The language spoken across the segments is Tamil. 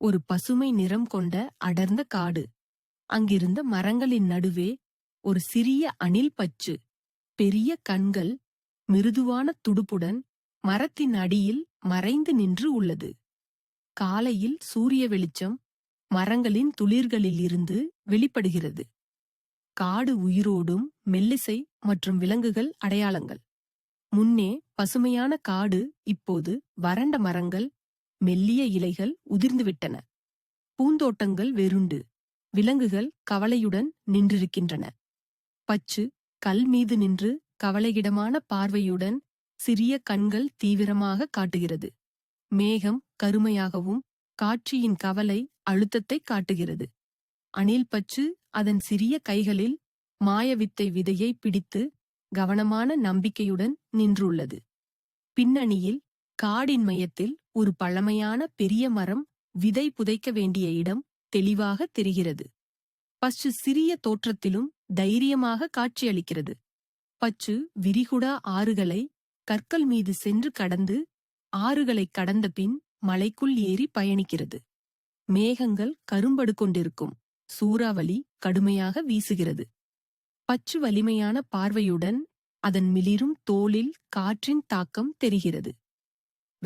ஒரு பசுமை நிறம் கொண்ட அடர்ந்த காடு. அங்கிருந்த மரங்களின் நடுவே ஒரு சிறிய அணில் பச்சு. பெரிய கண்கள் மிருதுவான துடுப்புடன் மரத்தின் அடியில் மறைந்து நின்று உள்ளது. காலையில் சூரிய வெளிச்சம் மரங்களின் துளிர்களில் இருந்து வெளிப்படுகிறது. காடு உயிரோடும் மெல்லிசை மற்றும் விலங்குகள் அடையாளங்கள். முன்னே பசுமையான காடு இப்போது வறண்ட மரங்கள் மெல்லிய இலைகள் உதிர்ந்துவிட்டன. பூந்தோட்டங்கள் வெருண்டு விலங்குகள் கவலையுடன் நின்றிருக்கின்றன. பச்சு கல் மீது நின்று கவலையிடமான பார்வையுடன் சிறிய கண்கள் தீவிரமாக காட்டுகிறது. மேகம் கருமையாகவும் காட்சியின் கவலை அழுத்தத்தை காட்டுகிறது. அணில் பச்சு அதன் சிறிய கைகளில் மாயவித்தை விதையை பிடித்து கவனமான நம்பிக்கையுடன் நின்றுள்ளது. பின்னணியில் காடின் மையத்தில் ஒரு பழமையான பெரிய மரம் விதை புதைக்க வேண்டிய இடம் தெளிவாக தெரிகிறது. பச்சு சிறிய தோற்றத்திலும் தைரியமாக காட்சியளிக்கிறது பச்சு விரிகுடா ஆறுகளை கற்கள் மீது சென்று கடந்து ஆறுகளை கடந்த பின் மலைக்குள் ஏறி பயணிக்கிறது. மேகங்கள் கரும்படு கொண்டிருக்கும். சூறாவளி கடுமையாக வீசுகிறது. பச்சு வலிமையான பார்வையுடன் அதன் மிளிரும் தோளில் காற்றின் தாக்கம் தெரிகிறது.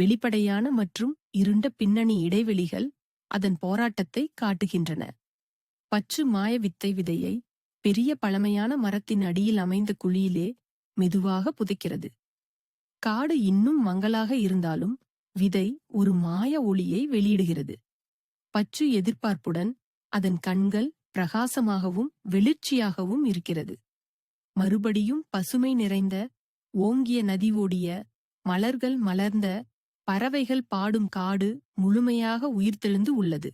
வெளிப்படையான மற்றும் இருண்ட பின்னணி இடைவெளிகள் அதன் போராட்டத்தை காட்டுகின்றன. பச்சு மாய வித்தை விதையை பெரிய பழமையான மரத்தின் அடியில் அமைந்த குழியிலே மெதுவாக புதைக்கிறது. காடு இன்னும் மங்கலாக இருந்தாலும் விதை ஒரு மாய ஒளியை வெளியிடுகிறது. பச்சு எதிர்பார்ப்புடன் அதன் கண்கள் பிரகாசமாகவும் வெளிர்ச்சியாகவும் இருக்கிறது. மறுபடியும் பசுமை நிறைந்த ஓங்கிய நதி ஓடிய மலர்கள் மலர்ந்த பறவைகள் பாடும் காடு முழுமையாக உயிர்த்தெழுந்து உள்ளது.